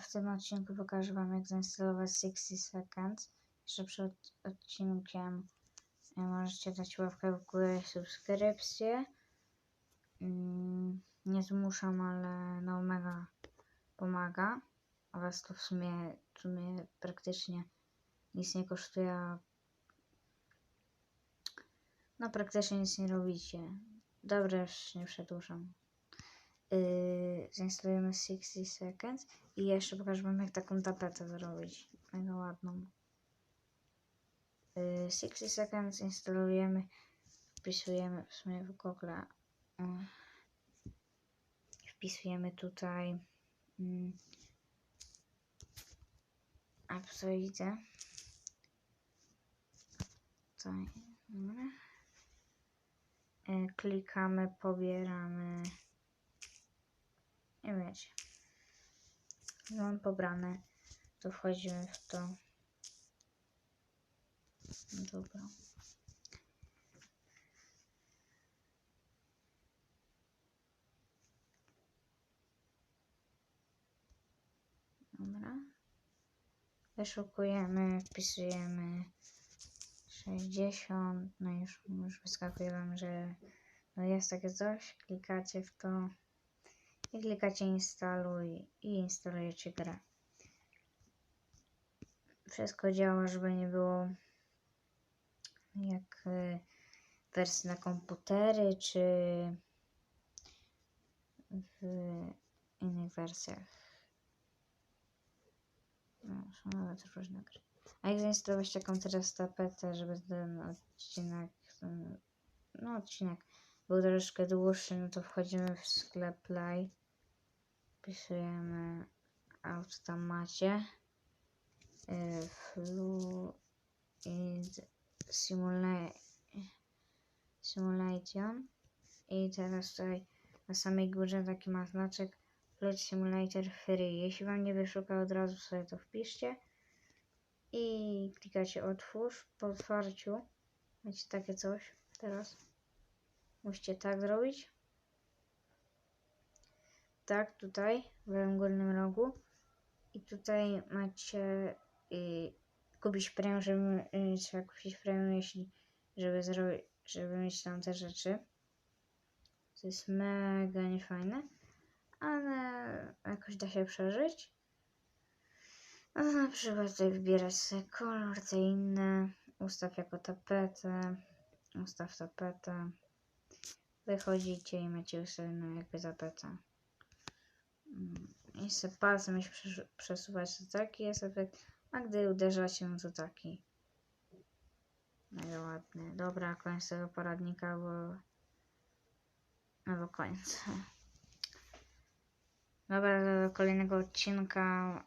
W tym odcinku pokażę Wam jak zainstalować 60 Seconds. Jeszcze przed odcinkiem e, możecie dać łapkę w górę i subskrypcję. Mm, Nie zmuszam, ale no mega pomaga. A Was to w sumie, w sumie praktycznie nic nie kosztuje. No praktycznie nic nie robicie. Dobra, już nie przedłużam. Yy, zainstalujemy 60 seconds i jeszcze pokażę wam jak taką tapetę zrobić. Mega ładną. Yy, 60 seconds instalujemy, wpisujemy w sumie w Google. Yy, wpisujemy tutaj yy, Apsoidę. Tutaj, dobra. Yy, klikamy, pobieramy. Nie wiecie. Mam pobrane. To wchodzimy w to. Dobra. Dobra. Wyszukujemy, wpisujemy 60. No już, już wyskakuje wam, że no jest takie coś. Klikacie w to i klikacie instaluj i instalujecie grę. Wszystko działa, żeby nie było jak y, wersji na komputery czy w innych wersjach. No, są nawet różne gry. A jak zainstalować taką teraz tapetę, żeby ten odcinek, ten, no odcinek był troszkę dłuższy, no to wchodzimy w sklep Play. Wpisujemy auto tam macie. Y, Fluid simula Simulation. I teraz tutaj na samej górze taki ma znaczek Fluid Simulator Free. Jeśli Wam nie wyszuka od razu sobie to wpiszcie. I klikacie otwórz. Po otwarciu macie takie coś teraz. Musicie tak zrobić. Tak, tutaj w lewym górnym rogu. I tutaj macie y, kupić premium, żeby y, trzeba kupić premium, jeśli żeby zrobić, żeby mieć tam te rzeczy. To jest mega niefajne, ale jakoś da się przeżyć. No na przykład tutaj wybierać sobie kolor, te inne. Ustaw jako tapetę. Ustaw tapetę. Wychodzicie i macie ustawioną jakby tapetę. Mm, I sobie palcem się przesu- przesuwać, to taki jest efekt. A gdy uderzacie, no to taki. Mega ładny. Dobra, koniec tego poradnika, bo... No do końca. Dobra, do kolejnego odcinka